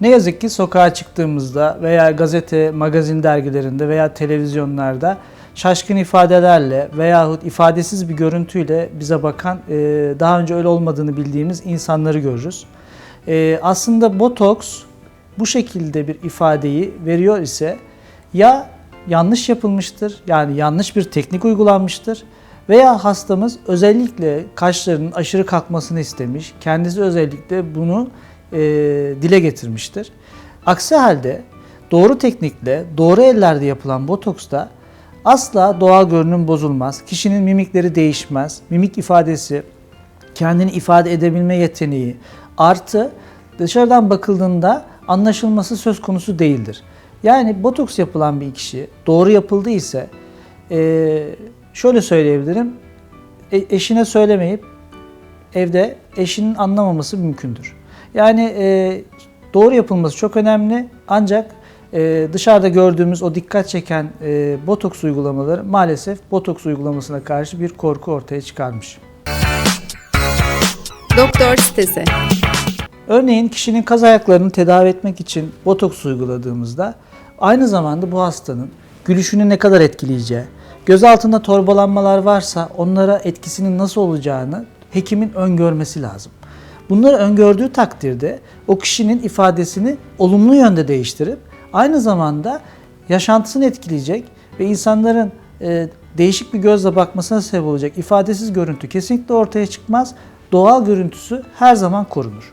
Ne yazık ki sokağa çıktığımızda veya gazete, magazin dergilerinde veya televizyonlarda şaşkın ifadelerle veyahut ifadesiz bir görüntüyle bize bakan, e, daha önce öyle olmadığını bildiğimiz insanları görürüz. E, aslında botoks bu şekilde bir ifadeyi veriyor ise ya yanlış yapılmıştır, yani yanlış bir teknik uygulanmıştır veya hastamız özellikle kaşlarının aşırı kalkmasını istemiş, kendisi özellikle bunu e, dile getirmiştir. Aksi halde doğru teknikle, doğru ellerde yapılan botoksta asla doğal görünüm bozulmaz, kişinin mimikleri değişmez, mimik ifadesi, kendini ifade edebilme yeteneği artı dışarıdan bakıldığında anlaşılması söz konusu değildir. Yani botoks yapılan bir kişi doğru yapıldı ise eee, şöyle söyleyebilirim. E- eşine söylemeyip evde eşinin anlamaması mümkündür. Yani e, doğru yapılması çok önemli ancak e, dışarıda gördüğümüz o dikkat çeken e, botoks uygulamaları maalesef botoks uygulamasına karşı bir korku ortaya çıkarmış. Doktor sitesi. Örneğin kişinin kaz ayaklarını tedavi etmek için botoks uyguladığımızda aynı zamanda bu hastanın gülüşünü ne kadar etkileyeceği, göz altında torbalanmalar varsa onlara etkisinin nasıl olacağını hekimin öngörmesi lazım. Bunları öngördüğü takdirde o kişinin ifadesini olumlu yönde değiştirip aynı zamanda yaşantısını etkileyecek ve insanların e, değişik bir gözle bakmasına sebep olacak ifadesiz görüntü kesinlikle ortaya çıkmaz. Doğal görüntüsü her zaman korunur.